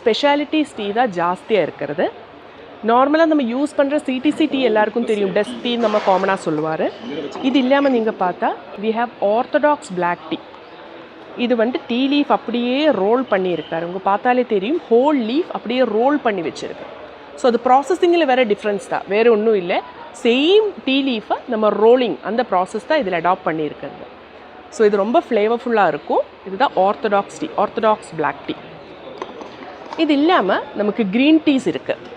Specialities tea தான் ஜாஸ்தியாக இருக்கிறது. நார்மலாக நம்ம யூஸ் பண்ணுற சிடிசி டீ எல்லாருக்கும் தெரியும். டெஸ்ட் டீ நம்ம காமனாக சொல்லுவார். இது இல்லாமல் நீங்கள் பார்த்தா we have orthodox black tea இது வந்துட்டு டீ லீஃப் அப்படியே ரோல் பண்ணியிருக்காரு. உங்கள் பார்த்தாலே தெரியும். ஹோல் லீஃப் அப்படியே ரோல் பண்ணி வச்சுருக்கு. ஸோ அது ப்ராசஸிங்கில் வேறு டிஃப்ரென்ஸ் தான். வேறு ஒன்றும் இல்லை. சேம் டீ லீஃபை நம்ம ரோலிங் அந்த ப்ராசஸ் தான் இதில் அடாப்ட் பண்ணியிருக்கிறது. ஸோ இது ரொம்ப ஃப்ளேவர்ஃபுல்லாக இருக்கும். இதுதான் orthodox tea orthodox black tea இது இல்லாமல் நமக்கு க்ரீன் டீஸ் இருக்குது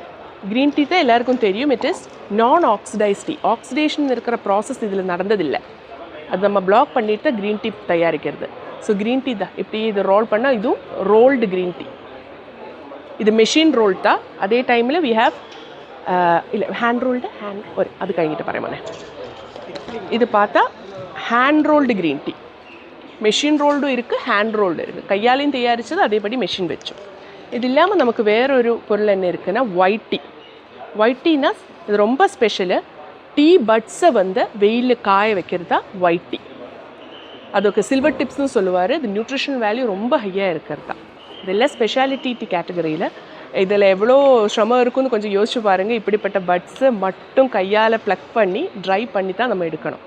க்ரீன் டீ தான் எல்லாருக்கும் தெரியும். It is non oxidise tea oxidation இருக்கிற ப்ராசஸ் இதில் நடந்ததில்லை. அது நம்ம பிளாக் பண்ணிட்டு க்ரீன் டீ தயாரிக்கிறது. ஸோ க்ரீன் டீ தான். இப்படி இது ரோல் பண்ணால் இதுவும் ரோல்டு க்ரீன் டீ இது மெஷின் ரோல் தான். அதே டைமில் வி ஹாவ் இல்லை ஹேண்ட் ரோல்டு ஹேண்ட் ஒரு அது கழிஞ்சிட்டு பரமானே இது பார்த்தா hand rolled green tea machine ரோல்டும் இருக்குது ஹேண்ட் ரோல்டு இருக்குது கையாலையும் தயாரித்தது அதேபடி மெஷின் வச்சோம். இது இல்லாமல் நமக்கு வேறொரு பொருள் என்ன இருக்குன்னா ஒயிட் டீ ஒயிட் டீனா இது ரொம்ப ஸ்பெஷலு டீ பட்ஸை வந்து வெயிலில் காய வைக்கிறது தான் ஒயிட் டீ அதுக்கு சில்வர் டிப்ஸ்னு சொல்லுவார். இது நியூட்ரிஷன் வேல்யூ ரொம்ப ஹையாக இருக்கிறது தான். இதெல்லாம் ஸ்பெஷாலிட்டி டீ கேட்டகரியில் இதில் எவ்வளோ சிரமம் இருக்குன்னு கொஞ்சம் யோசிச்சு பாருங்கள் இப்படிப்பட்ட பட்ஸை மட்டும் கையால் ப்ளக் பண்ணி ட்ரை பண்ணி தான் நம்ம எடுக்கணும்.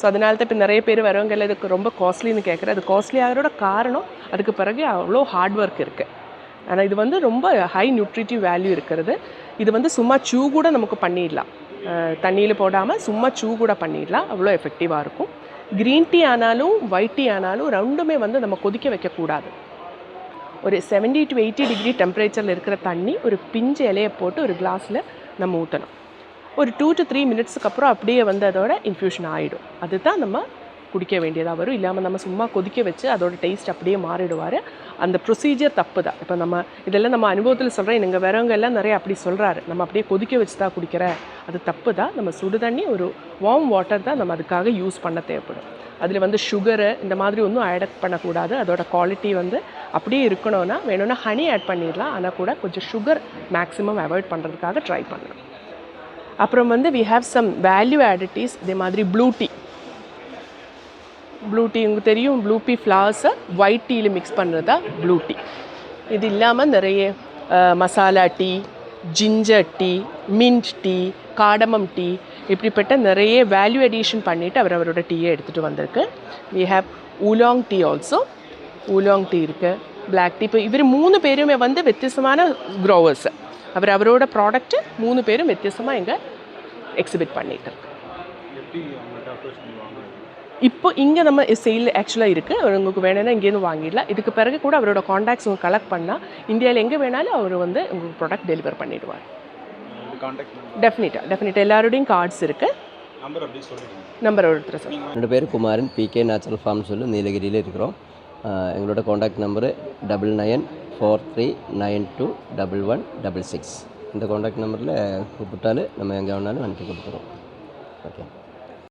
ஸோ அதனால தான் இப்போ நிறைய பேர் வரவங்க இதுக்கு ரொம்ப காஸ்ட்லின்னு கேட்குறேன் அது காஸ்ட்லி ஆகிறோட காரணம் அதுக்கு பிறகு அவ்வளோ ஹார்ட் ஒர்க் இருக்குது ஆனால் இது வந்து ரொம்ப ஹை நியூட்ரிட்டிவ் வேல்யூ இருக்கிறது. இது வந்து சும்மா சூ கூட நமக்கு பண்ணிடலாம். தண்ணியில் போடாமல் சும்மா சூ கூட பண்ணிடலாம். அவ்வளோ எஃபெக்டிவாக இருக்கும். க்ரீன் டீ ஆனாலும் ஒயிட் டீ ஆனாலும் ரெண்டுமே வந்து நம்ம கொதிக்க வைக்கக்கூடாது. ஒரு செவன்டி டு எயிட்டி டிகிரி டெம்பரேச்சரில் இருக்கிற தண்ணி ஒரு பிஞ்சு இலையை போட்டு ஒரு கிளாஸில் நம்ம ஊற்றணும் ஒரு டூ டு த்ரீ மினிட்ஸுக்கு அப்புறம் அப்படியே வந்து அதோட இன்ஃப்யூஷன் ஆகிடும் அதுதான் நம்ம குடிக்க வேண்டியதாக வரும். இல்லாமல் நம்ம சும்மா கொதிக்க வச்சு அதோட டேஸ்ட் அப்படியே மாறிடுவார். அந்த ப்ரொசீஜர் தப்பு தான் இப்போ நம்ம இதெல்லாம் நம்ம அனுபவத்தில் சொல்கிறேன் எங்கள் வரவங்க எல்லாம் நிறைய அப்படி சொல்கிறாரு நம்ம அப்படியே கொதிக்க வச்சு தான் குடிக்கிற. அது தப்பு தான் நம்ம சுடு தண்ணி ஒரு வார்ம் வாட்டர் தான் நம்ம அதுக்காக யூஸ் பண்ண தேவைப்படும். அதில் வந்து சுகரு இந்த மாதிரி ஒன்றும் ஆட் பண்ணக்கூடாது. அதோட குவாலிட்டி வந்து அப்படியே இருக்கணும்னா வேணும்னா ஹனி ஆட் பண்ணிடலாம். ஆனால் கூட கொஞ்சம் சுகர் மேக்ஸிமம் அவாய்ட் பண்ணுறதுக்காக ட்ரை பண்ணணும் அப்புறம் வந்து we have some value added teas இதே மாதிரி ப்ளூ டீ ப்ளூ டீ உங்களுக்கு தெரியும் ப்ளூ பீ ஃப்ளவர்ஸை ஒயிட் டீயில் மிக்ஸ் பண்ணுறதா ப்ளூ டீ இது இல்லாமல் நிறைய masala tea ginger tea mint tea cardamom tea இப்படிப்பட்ட நிறைய வேல்யூ அடிஷன் பண்ணிவிட்டு அவர் அவரோட டீயை எடுத்துகிட்டு வந்திருக்கு. We have oolong tea also oolong tea இருக்குது பிளாக் டீ இப்போ இவர் மூணு பேருமே வந்து வித்தியாசமான க்ரோவர்ஸ் அவர் அவரோட ப்ராடக்ட்டு மூணு பேரும் வித்தியாசமாக இங்கே எக்ஸிபிட் பண்ணிட்டு இருக்கு இப்போ இங்கே நம்ம சேல் ஆக்சுவலாக இருக்குது உங்களுக்கு வேணும்னா இங்கேருந்து வாங்கிடலாம். இதுக்கு பிறகு கூட அவரோட காண்டாக்ட்ஸ் உங்கள் கலெக்ட் பண்ணால் இந்தியாவில் எங்கே வேணாலும் அவர் வந்து உங்களுக்கு ப்ராடக்ட் டெலிவர் பண்ணிடுவார். காண்டாக்ட் டெஃபினட்டாக டெஃபினட்டாக எல்லாரோடையும் கார்ட்ஸ் இருக்குது நம்பர் அப்படியே சொல்லிடுங்க. நம்பர் ஒருத்தர் சார் என்னோட பேர் குமாரன் பிகே நேச்சுரல் ஃபார்ம் சொல்லி நீலகிரியில் இருக்கிறோம். எங்களோட contact number double nine four three nine two double one double six இந்த காண்டாக்ட் நம்பரில் கூப்பிட்டாலும் நம்ம எங்கே வேணாலும் அனுப்பி கொடுக்குறோம் ஓகே